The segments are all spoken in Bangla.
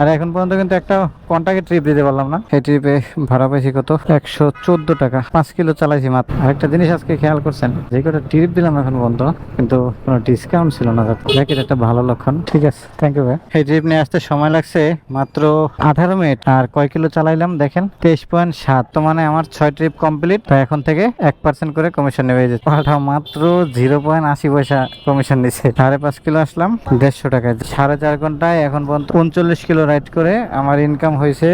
আর এখন পর্যন্ত কিন্তু একটা কন্টাক্টে ট্রিপ দিতে পারলাম না। এই ট্রিপে ভাড়া পাইছি কত? একশো চোদ্দ টাকা। পাঁচ কিলো চালাইছি মাত্র। আরেকটা জিনিস আজকে খেয়াল করছেন, যে কটা ট্রিপ দিলাম এখন পর্যন্ত, কিন্তু কোনো ডিসকাউন্ট ছিল না দেখ একটা ভালো লক্ষণ। ঠিক আছে থ্যাংক ইউ ভাই। এই ট্রিপ নিয়ে আসতে সময় লাগছে মাত্র আঠারো মিনিট। আর কয় কিলো চালাইলাম দেখেন? তেইশ পয়েন্ট সাত। তো মানে আমার ছয় ট্রিপ কমপ্লিট তো এখন থেকে এক পার্সেন্ট করে কমিশন নেবে যে। পাল্টা মাত্র জিরো পয়েন্ট আশি পয়সা কমিশন দিচ্ছে সাড়ে পাঁচ কিলো আসলাম, দেড়শো টাকায়। সাড়ে চার ঘন্টায় এখন পর্যন্ত উনচল্লিশ কিলো রাইড করে আমার ইনকাম হয়েছে।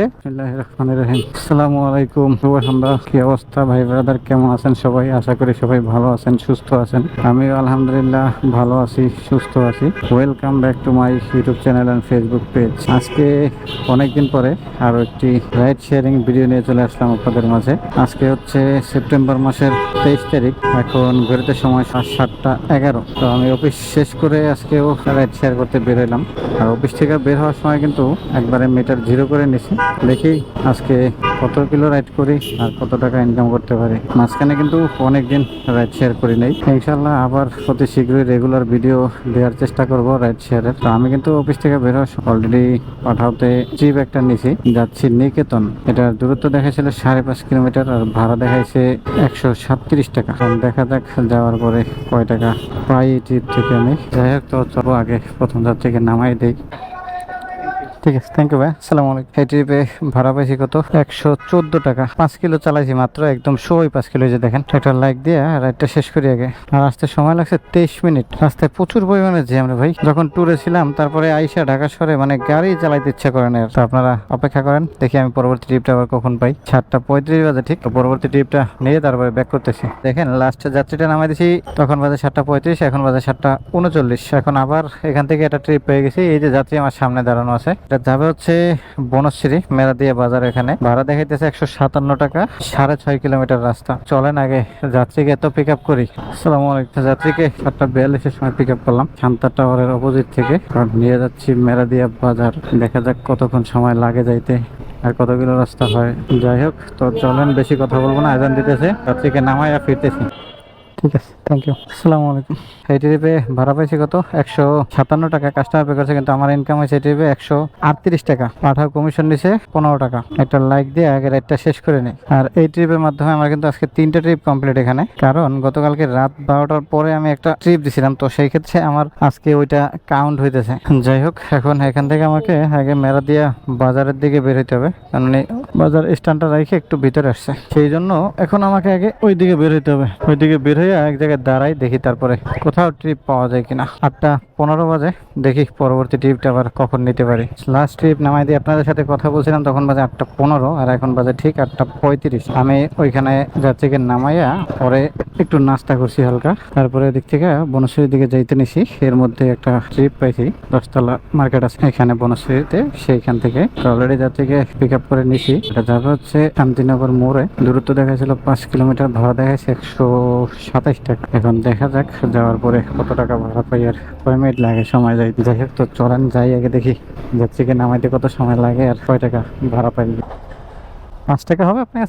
আসসালামু আলাইকুম। সন্ধ্যা কি অবস্থা? ভাই ব্রাদার কেমন আছেন সবাই? আশা করি সবাই ভালো আছেন, সুস্থ আছেন। আমিও আলহামদুলিল্লাহ ভালো আছি, সুস্থ আছি। Welcome back to my YouTube channel and Facebook page আজকে অনেকদিন পরে আরও একটি রাইড শেয়ারিং ভিডিও নিয়ে চলে আসলাম আপনাদের মাঝে। আজকে হচ্ছে সেপ্টেম্বর মাসের তেইশ তারিখ। এখন বেরোতে সময় সাত, সাতটা এগারো। তো আমি অফিস শেষ করে আজকেও রাইড শেয়ার করতে বের হলাম আর অফিস থেকে বের হওয়ার সময় কিন্তু একবারে মিটার জিরো করে নিছি। দেখি আজকে কত কিলো রাইড করি আর কত টাকা ইনকাম করতে পারি। মাঝখানে কিন্তু অনেকদিন রাইড শেয়ার করি নাই। ইনশাল্লাহ আবার অতি শীঘ্রই রেগুলার ভিডিও দেওয়ার চেষ্টা করব রাইড শেয়ারের তো আমি কিন্তু অফিস থেকে বের অলরেডি পাঠাওতে ট্রিপ একটা নিছি। যাচ্ছি নিকেতন। এটার দূরত্ব দেখাইছিল সাড়ে পাঁচ কিলোমিটার আর ভাড়া দেখাইছে একশো সাতত্রিশ টাকা। দেখা যাক যাওয়ার পরে কয় টাকা পাই এই ট্রিপ থেকে আমি। যাই হোক, তো চলো আগে প্রথম যাত্রীকে নামাই দেই। ঠিক আছে থ্যাংক ইউ ভাই। আসসালামু আলাইকুম। এই ট্রিপে ভাড়া পাইছি কত? একশো চোদ্দ টাকা। পাঁচ কিলো চালাইছি মাত্র, একদম সই পাঁচ কিলো যে দেখেন। একটা লাইক দিয়ে রাইডটা শেষ করি আগে। আর আসতে সময় লাগছে তেইশ মিনিট। রাস্তায় প্রচুর পরিমাণে জ্যাম রে ভাই। যখন ট্যুরে ছিলাম, তারপরে আইসা ঢাকা শহরে মানে গাড়ি চালাইতে ইচ্ছা করে না আর। তো আপনারা অপেক্ষা করেন, দেখি আমি পরবর্তী ট্রিপটা আবার কখন পাই। সাতটা পঁয়ত্রিশ বাজে, ঠিক? পরবর্তী ট্রিপটা নিয়ে তারপরে ব্যাক করতেছি। দেখেন লাস্টে যাত্রীটা নামাই দিছি, তখন বাজে সাতটা পঁয়ত্রিশ, এখন বাজে সাতটা উনচল্লিশ। এখন আবার এখান থেকে একটা ট্রিপ পেয়ে গেছি। এই যে যাত্রী আমার সামনে দাঁড়ানো আছে। যাবে হচ্ছে বনশ্রী মেরাদিয়া বাজার এখানে। ভাড়া দেখাইতেছে একশো সাতান্ন টাকা, সাড়ে ছয় কিলোমিটার রাস্তা। চলেন আগে যাত্রীকে এত পিক আপ করি। আসসালামু আলাইকুম যাত্রীকে সাতটা বিয়াল্লিশের সময় পিক আপ করলাম। শান্তা টাওয়ারের অপোজিট থেকে নিয়ে যাচ্ছি মেরাদিয়া বাজার। দেখা যাক কতক্ষণ সময় লাগে যাইতে আর কতগুলো রাস্তা হয়। যাই হোক, তো চলেন, বেশি কথা বলব না, আজান দিতেছে। যাত্রীকে নামাইয়া ফিরতেছি। ঠিক আছে থ্যাংক ইউ আসসালামু আলাইকুম। এই ট্রিপে ভাড়া পাইছি কত? একশো সাতান্ন টাকা। কাস্টমার পে করছে কিন্তু আমার ইনকাম হয়েছে এই ট্রিপে একশো আটত্রিশ টাকা। পাঠাও কমিশন দিছে পনেরো টাকা। একটা লাইক দিয়ে আগে রাইডটা শেষ করে নিই আর এই ট্রিপের মাধ্যমে আমার কিন্তু আজকে তিনটা ট্রিপ কমপ্লিট এখানে। কারণ গতকালকে রাত বারোটার পরে আমি একটা ট্রিপ দিছিলাম। তো সেই ক্ষেত্রে আমার আজকে ওইটা কাউন্ট হইতেছে। যাই হোক, এখন এখান থেকে আমাকে আগে মেরাদিয়া বাজারের দিকে বের হইতে হবে। কারণ বাজার স্ট্যান্ডটা রেখে একটু ভিতরে আসছে। সেই জন্য এখন আমাকে আগে ওই দিকে বের হইতে হবে। ওই দিকে বের হয়ে এক জায়গায় দাঁড়াই, দেখি তারপরে কোথাও ট্রিপ পাওয়া যায় কিনা। আটটা পনেরো বাজে, দেখি পরবর্তী ট্রিপটা আবার কখন নিতে পারি। লাস্ট ট্রিপ নামাই দিয়ে আপনাদের সাথে কথা বলছিলাম, তখন বাজে আটটা পনেরো, আর এখন বাজে ঠিক আটটা পঁয়ত্রিশ। আমি ওইখানে যাত্রীকে নামাইয়া, পরে একটু নাস্তা করছি হালকা। তারপরে এদিক থেকে বনশ্রীর দিকে যাইতে নিছি। এর মধ্যে একটা ট্রিপ পাইছি, দশতলা মার্কেট আছে। এখানে বনশ্রীতে, সেইখান থেকে অলরেডি যাত্রীকে পিক আপ করে নিছি। এটা যাবে হচ্ছে শান্তিনগর মোড়ে। দূরত্ব দেখাইছিল পাঁচ কিলোমিটার, ভাড়া দেখাইছে একশো সাতাইশ টাকা এখন দেখা যাক, যাওয়ার পরে কত টাকা ভাড়া পাই আর কয় মিনিট লাগে সময় যাই। যাই হোক তো চলেন, যাই আগে দেখি যাত্রীকে নামাইতে কত সময় লাগে আর কয় টাকা ভাড়া পাই পাঁচ টাকা হবে আপনার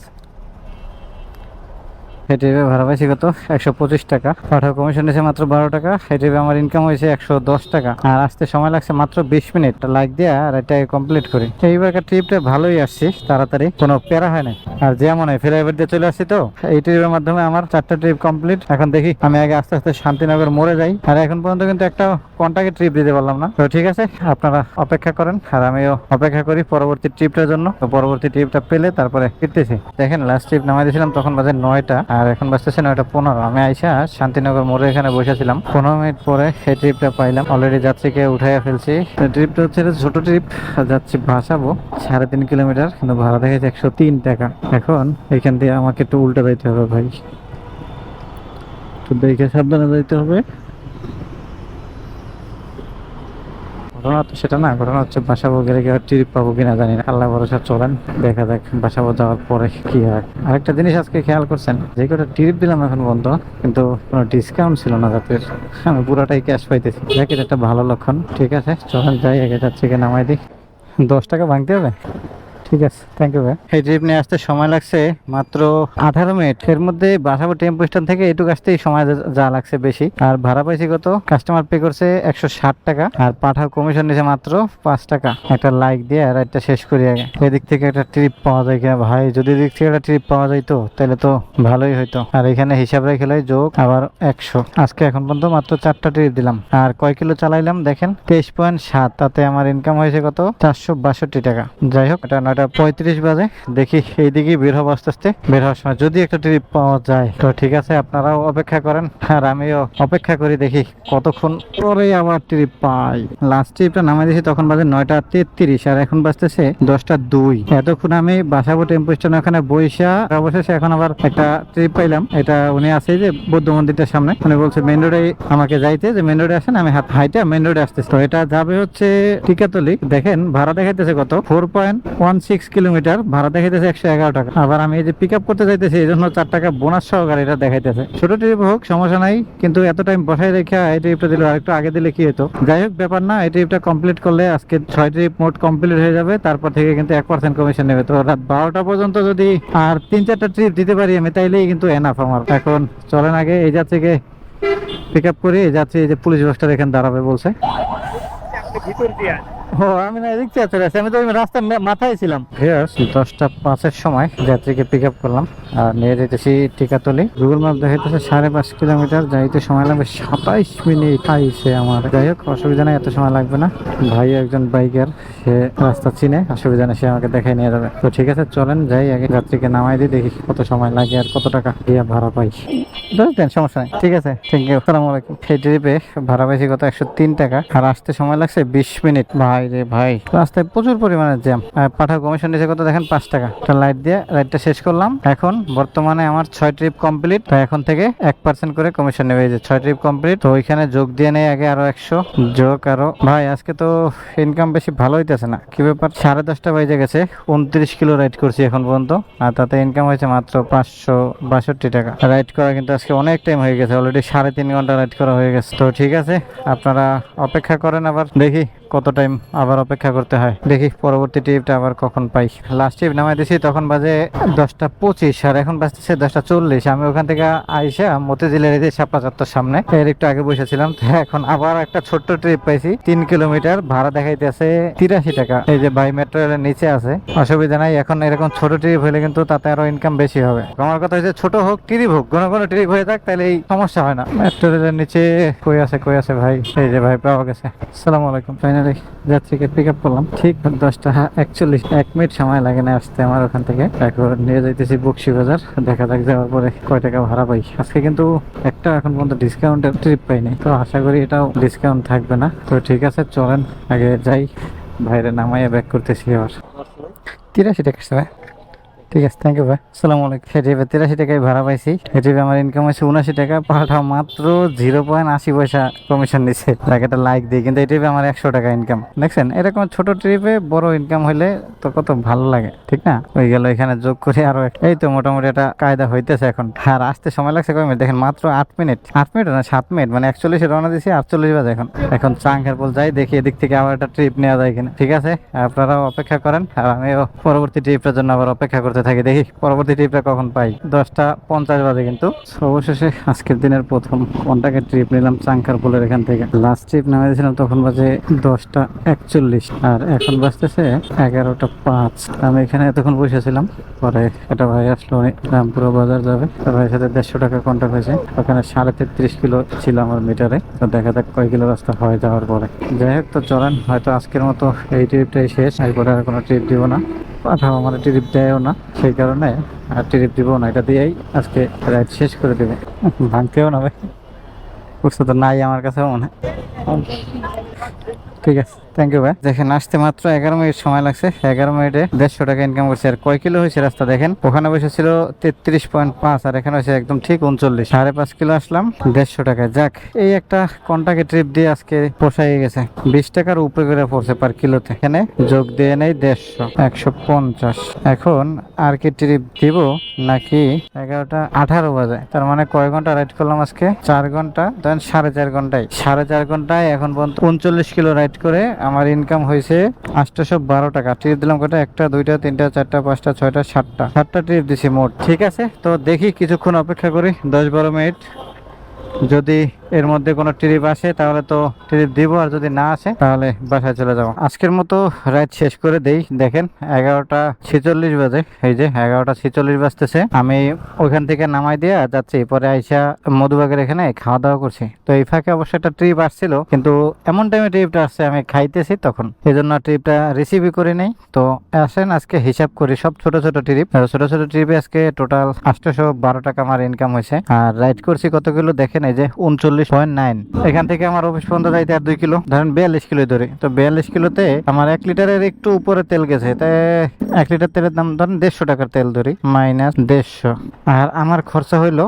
এটিভি ভাড়া পাইছি কত? একশো পঁচিশ টাকা। পাঠাও কমিশন এসে মাত্র বারো টাকা। এটিভি আমার ইনকাম হয়েছে একশো দশ টাকা। আর আসতে সময় লাগছে মাত্র বিশ মিনিট। লাইক দিয়ে আর এটা কমপ্লিট করি। এইবার ট্রিপটা ভালোই আসছি। তাড়াতাড়ি কোনো প্যারা হয় না আর যেমন হয় ফ্লাইওভার দিয়ে চলে আসছি তো, এই ট্রিপের মাধ্যমে আমার চারটা ট্রিপ কমপ্লিট এখন দেখি আমি আগে আস্তে আস্তে শান্তিনগর মরে যাই। আর এখন পর্যন্ত কিন্তু একটা কন্টাক্টে ট্রিপ দিতে পারলাম না। তো ঠিক আছে, আপনারা অপেক্ষা করেন। আর আমিও অপেক্ষা করি পরবর্তী ট্রিপটার জন্য। পরবর্তী ট্রিপটা পেলে তারপরে ফিরতেছি। দেখেন লাস্ট ট্রিপ নামাই দিয়েছিলাম, তখন বাজে নয়টা। আর এখন বাজতেছে নয়টা পনেরো। আমি আইসা শান্তিনগর মোড়ে এখানে বসেছিলাম। পনেরো মিনিট পরে সেই ট্রিপটা পাইলাম। অলরেডি যাত্রীকে উঠাইয়া ফেলছি। ট্রিপটা হচ্ছে ছোট ট্রিপ যাচ্ছি ভাসাবো। সাড়ে তিন কিলোমিটার, কিন্তু ভাড়া দেখেছে একশো তিন টাকা। এখন এখান দিয়ে আমাকে একটু উল্টা যাইতে হবে ভাই। তো দেখে সাবধানে যাইতে হবে। ঘটনা তো সেটা না, ঘটনা হচ্ছে বাসাবো গেলে কি ট্রিপ পাবো কিনা জানি না। আল্লাহ ভরসা চলেন, দেখা যাক বাসাবো যাওয়ার পরে কি হয়। আরেকটা জিনিস আজকে খেয়াল করছেন, যে কটা ট্রিপ দিলাম এখন বন্ধ কিন্তু কোনো ডিসকাউন্ট ছিল না যাতে আমি পুরাটাই ক্যাশ পাইতেছি। দেখ এটা একটা ভালো লক্ষণ। ঠিক আছে, চলেন যাই, আগে যাচ্ছে নামাই দিই। দশ টাকা ভাঙতে হবে? ঠিক আছে থ্যাংক ইউ ভাই। এই ট্রিপ নিয়ে আসতে সময় লাগছে, মাত্র আঠারো মিনিট এর মধ্যে বাসাবো টেম্পো স্ট্যান্ড থেকে এটুকু আসতেই সময় যা- লাগছে বেশি। আর ভাড়া পাইছি কত? কাস্টমার পে করছে একশো ষাট টাকা। আর পাঠাও কমিশন নিছে মাত্র পাঁচ টাকা। একটা লাইক দিয়ে আর একটা শেষ করি আগে। এদিক থেকে একটা ট্রিপ পাওয়া যায় কিনা ভাই? যদি এদিক থেকে একটা ট্রিপ পাওয়া যাইতো তাহলে তো ভালোই হইতো। আর এখানে হিসাব রেখে লই, যোগ আবার একশো। আজকে এখন পর্যন্ত মাত্র চারটা ট্রিপ দিলাম। আর কয় কিলো চালাইলাম দেখেন? তেইশ পয়েন্ট সাত। তাতে আমার ইনকাম হয়েছে কত? চারশো বাষট্টি টাকা। যাই হোক, এটা নয়টা পঁয়ত্রিশ বাজে। দেখি এইদিকে বের হব আস্তে আস্তে। বের হওয়ার সময় যদি একটা ট্রিপ পাওয়া যায়, তো ঠিক আছে, আপনারাও অপেক্ষা করেন। আর আমিও অপেক্ষা করি, দেখি কতক্ষণ পরে আবার ট্রিপ পাই। লাস্ট ট্রিপটা নামাই দিয়েছি, তখন বাজে নয়টা তেত্রিশ, আর এখন বাজতেছে দশটা দুই। এতক্ষণ আমি বাসাবো টেম্পো স্টেশন, ওখানে বৈশা অবশেষে এখন আবার একটা ট্রিপ পাইলাম। এটা উনি আছে যে বৌদ্ধ মন্দিরটার সামনে। উনি বলছে মেন রোডে আমাকে যাইতে, যে মেন রোডে আসেন, আমি হাইটা মেন রোডে আসতেছি। তো এটা যাবে হচ্ছে টিকাতলি। দেখেন, ভাড়া দেখাইতেছে কত? Four point one six kilometre ভাড়া দেখাইতেছে একশো এগারো টাকা। আবার আমি এই যে পিক আপ করতে যাইতেছি, এই জন্য চার টাকা বোনাস সহকারে এটা দেখাইতেছে। ছোট ট্রিপ হোক, সমস্যা নাই, কিন্তু এত টাইম বসাই রেখে এই ট্রিপটা দিলে আরেকটু আগে দিলে কি হতো? যাই হোক, ব্যাপার না, এই ট্রিপটা কমপ্লিট করলে আজকে ছয় ট্রিপ মোট কমপ্লিট হয়ে যাবে, তারপর থেকে কিন্তু এক পার্সেন্ট কমিশন নেবে। তো রাত বারোটা পর্যন্ত যদি আর তিন চারটা ট্রিপ দিতে পারি আমি, তাইলেই কিন্তু এনাফ আমার। এখন চলেন আগে, এই যাত্রীকে পিক আপ করি যাত্রী এই যে পুলিশ বাসটা এখানে দাঁড়াবে বলছে। ও আমি না এদিক থেকে চলে আসছি আমি তো ওই রাস্তার মাথায় ছিলাম। দশটা পাঁচের সময় যাত্রীকে পিক আপ করলাম। আর নিয়ে যেতেছি টিকাতলি। গুগল ম্যাপ দেখাইতেছে সাড়ে পাঁচ কিলোমিটার। যাইতে সময় লাগবে সাতাইশ মিনিট। আইসে আমার। যাই হোক অসুবিধা নেই এত সময় লাগবে না। ভাই একজন বাইকার সে রাস্তা চিনে। অসুবিধা নেই সে আমাকে দেখাই নিয়ে যাবে। তো ঠিক আছে চলেন যাই। আগে যাত্রীকে নামাই দিই দেখি কত সময় লাগে আর কত টাকা দিয়ে ভাড়া পাই। বুঝলেন সমস্যা নেই। ঠিক আছে থ্যাংক ইউ আসসালামু আলাইকুম। সেই ট্রিপে ভাড়া পাইছি কত? একশো তিন টাকা। আর আসতে সময় লাগছে বিশ মিনিট। ভাই রে ভাই। রাস্তায় প্রচুর পরিমাণে জ্যাম পাঠা কমিশন দিয়েছে কত দেখেন? পাঁচ টাকা। লাইট দিয়ে লাইটটা শেষ করলাম। এখন বর্তমানে আমার ছয় ট্রিপ কমপ্লিট তো এখন থেকে এক পার্সেন্ট করে কমিশন নেবে। যে ছয় ট্রিপ কমপ্লিট তো ওইখানে যোগ দিয়ে নেই আগে আরও একশো। যোগ আরও। ভাই, আজকে তো ইনকাম বেশি ভালো হইতেছে না। কি ব্যাপার? সাড়ে দশটা বাজে গেছে। উনত্রিশ কিলো রাইড করছি এখন পর্যন্ত। আর তাতে ইনকাম হয়েছে মাত্র পাঁচশো বাষট্টি টাকা। রাইড করা কিন্তু আজকে অনেক টাইম হয়ে গেছে। অলরেডি সাড়ে তিন ঘণ্টা রাইড করা হয়ে গেছে। তো ঠিক আছে, আপনারা অপেক্ষা করেন আবার। দেখি কত টাইম আবার অপেক্ষা করতে হয়? দেখি পরবর্তী ট্রিপটা আবার কখন পাই। লাস্ট ট্রিপ নামাই দিয়েছি তখন বাজে দশটা পঁচিশ, আর এখন বাজতেছে দশটা চল্লিশ। আমি ওখান থেকে আইসা মতিঝিলের এই যে শাপলা চত্বর সামনে, এর একটু আগে বসেছিলাম। এখন আবার একটা ছোট্ট ট্রিপ পাইছি। তিন কিলোমিটার ভাড়া দেখাইতেছে তিরাশি টাকা। এই যে বাই মেট্রো রেলের নিচে আছে। অসুবিধা নাই, এখন এরকম ছোট ট্রিপ হলে কিন্তু তাতে আরও ইনকাম বেশি হবে। আমার কথা হচ্ছে ছোট হোক ট্রিপ হোক কোনো কোনো ট্রিপ হয়ে থাক তাহলে এই সমস্যা হয় না। মেট্রো রেলের নিচে কই আছে কই আছে ভাই? এই যে ভাই পাওয়া গেছে। আসসালামু আলাইকুম। ফাইনালি যাত্রীকে পিক আপ করলাম। ঠিক দশটা একচল্লিশ, এক মিনিট সময় লাগে না আসতে আমার ওখান থেকে। এখন নিয়ে যাইতেছি বক্সি বাজার। দেখা যাক যাওয়ার পরে কয় টাকা ভাড়া পাই। আজকে কিন্তু একটা এখন পর্যন্ত ডিসকাউন্টের ট্রিপ পাইনি। তো আশা করি এটাও ডিসকাউন্ট থাকবে না। তো ঠিক আছে, চলেন, আগে যাই। বাইরে নামাইয়া ব্যাক করতেছি আবার তিরাশি টাকা ঠিক আছে থ্যাংক ইউ ভাই। সালাম আলাইকুম। হেঁটে তিরাশি টাকায় ভাড়া পাইছি। হেঁটে আমার ইনকাম হয়েছে উনাশি টাকা। পাঠাও মাত্র জিরো পয়েন্ট আশি পয়সা কমিশন নিচ্ছে তাকে একটা লাইক দিই, কিন্তু ট্রিপে আমার একশো টাকা ইনকাম দেখছেন, এরকম ছোট ট্রিপে বড় ইনকাম হইলে তো কত ভালো লাগে, ঠিক না? ওই গেল, এখানে যোগ করে আরও এই তো মোটামুটি একটা কায়দা হইতেছে এখন। আর আসতে সময় লাগছে কয় মিনিট? দেখেন, মাত্র আট মিনিট। আট মিনিট না, সাত মিনিট? মানে একচল্লিশে রওনা দিছি, আটচল্লিশ বাজে এখন। এখন চাঙ্গের বল যাই, দেখি এদিক থেকে আবার একটা ট্রিপ নেওয়া যায় কিনা। ঠিক আছে, আপনারাও অপেক্ষা করেন, আর আমিও পরবর্তী ট্রিপটার জন্য আবার অপেক্ষা করতে থাকি। দেখি পরবর্তী ট্রিপটা কখন পাই। দশটা পঞ্চাশ বাজে কিন্তু। অবশেষে আজকের দিনের প্রথম কন্টাক্টের ট্রিপ নিলাম চাঙ্কার পোলের এখান থেকে। লাস্ট ট্রিপ নামে দিয়েছিলাম তখন বাজে দশটা একচল্লিশ। আর এখন বাজতেছে এগারোটা পাঁচ। আমি এখানে এতক্ষণ বসেছিলাম। পরে একটা ভাই আসলো রামপুরা বাজার যাবে। ভাইয়ের সাথে দেড়শো টাকা কন্ট্যাক্ট হয়েছে। ওখানে সাড়ে তেত্রিশ কিলো ছিল আমার মিটারে তো দেখা যাক কয় কিলো রাস্তা হয়ে যাওয়ার পরে। যাই হোক, তো চলেন। হয়তো আজকের মতো এই ট্রিপটাই শেষ। এরপরে আর কোনো ট্রিপ দিব না। পাঠাও আমার ট্রিপ দেয়ও না। সেই কারণে আর ট্রিপ দিব না, এটা দিয়েই আজকে রাইড শেষ করে দেবে। ভাঙতেও না ভাই বুঝতে তো নাই আমার কাছে মনে ঠিক আছে থ্যাংক ইউ ভাই। দেখেন, আসতে মাত্র এগারো মিনিট সময় লাগছে। এগারো মিনিটে দেড়শো টাকা ইনকাম করছে। আর কয় কিলো হয়েছে রাস্তা দেখেন? ওখানে বসেছিল তেত্রিশ পয়েন্ট পাঁচ, আর এখানে হয়েছে একদম ঠিক উনচল্লিশ। সাড়ে পাঁচ কিলো আসলাম, দেড়শো টাকায় যাক, এই একটা কন্টাকে ট্রিপ দিয়ে আজকে পোষাই গেছে। বিশ টাকার উপরে করে পড়ছে পার কিলোতে এখানে যোগ দিয়ে নেই দেড়শো, একশো পঞ্চাশ। এখন আর কি ট্রিপ দিব নাকি এগারোটা আঠারো বাজে। তার মানে কয় ঘণ্টা রাইড করলাম আজকে? চার ঘণ্টা, দেন সাড়ে চার ঘন্টায়। সাড়ে চার ঘন্টায় এখন পর্যন্ত উনচল্লিশ কিলো রাইড করে আমার ইনকাম হয়েছে আটশোশো বারো টাকা। ট্রিপ দিলাম কটা একটা, দুইটা, তিনটা, চারটা, পাঁচটা, ছয়টা, সাতটা। সাতটা ট্রিপ দিছি মোট। ঠিক আছে? তো দেখি কিছুক্ষণ অপেক্ষা করি। দশ বারো মিনিট যদি এর মধ্যে কোনো ট্রিপ আসে, তাহলে তো ট্রিপ দিব, আর যদি না আসে, তাহলে বাসায় চলে যাব। আজকের মতো রাইড শেষ করে দেই, দেখেন এগারোটা ছেচল্লিশ বাজে, এই যে এগারোটা ছেচল্লিশ বাজতেছে। আমি ওইখান থেকে নামাই দিয়ে যাচ্ছি, পরে আইসা মধুবাগের এখানে খাওয়া দাওয়া করছি। তো এই ফাঁকে অবশ্য একটা ট্রিপ আসছিল, কিন্তু এমন টাইমে ট্রিপটা আসছে, আমি খাইতেছি তখন। এই জন্য ট্রিপটা রিসিভই করি নাই। তো আসেন, আজকে হিসাব করি, সব ছোট ছোট ট্রিপ ছোট ছোট ট্রিপে আজকে টোটাল আটশোশো বারো টাকা আমার ইনকাম হয়েছে। আর রাইড করছি কতগুলো দেখেন এই যে উনচল্লিশ পয়েন্ট নাইন। এখান থেকে আমার অফিস পর্যন্ত যাইতে আর দুই কিলো। ধরেন বিয়াল্লিশ কিলো ধরে। তো বিয়াল্লিশ কিলোতে আমার এক লিটারের একটু উপরে তেল গেছে। তাই এক লিটার তেলের দাম ধরেন দেড়শো টাকার তেল ধরি। মাইনাস দেড়শো। আর আমার খরচা হইল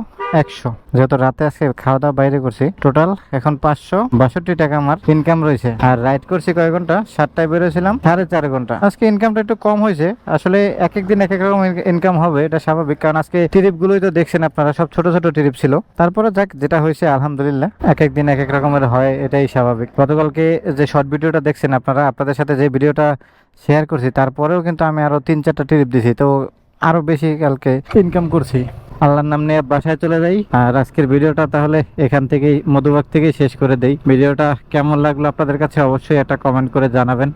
একশো। যেহেতু রাতে আজকে খাওয়া দাওয়া বাইরে করছি টোটাল এখন পাঁচশো বাষট্টি টাকা আমার ইনকাম রয়েছে। আর রাইড করছি কয় ঘণ্টা? সাতটায় বেরোছিলাম সাড়ে চার ঘণ্টা। আজকে ইনকামটা একটু কম হয়েছে। আসলে এক এক দিন এক এক রকম ইনকাম হবে, এটা স্বাভাবিক। কারণ আজকে ট্রিপ গুলোই তো দেখছেন আপনারা, সব ছোট ছোট ট্রিপ ছিল। তারপরে যাক, যেটা হয়েছে, আলহামদুলিল্লাহ এক একদিন এক এক রকমের হয়, এটাই স্বাভাবিক। গতকালকে যে শর্ট ভিডিওটা দেখছেন আপনারা, আপনাদের সাথে যে ভিডিওটা শেয়ার করছি, তারপরেও কিন্তু আমি আরও তিন চারটা ট্রিপ দিছি। তো আরও বেশি কালকে ইনকাম করছি। আল্লাহর নাম নিয়ে বাসায় চলে যাই। আর আজকের ভিডিওটা তাহলে এখান থেকেই, মধুবাগ থেকেই শেষ করে দেই। ভিডিওটা কেমন লাগল আপনাদের কাছে অবশ্যই একটা কমেন্ট করে জানাবেন।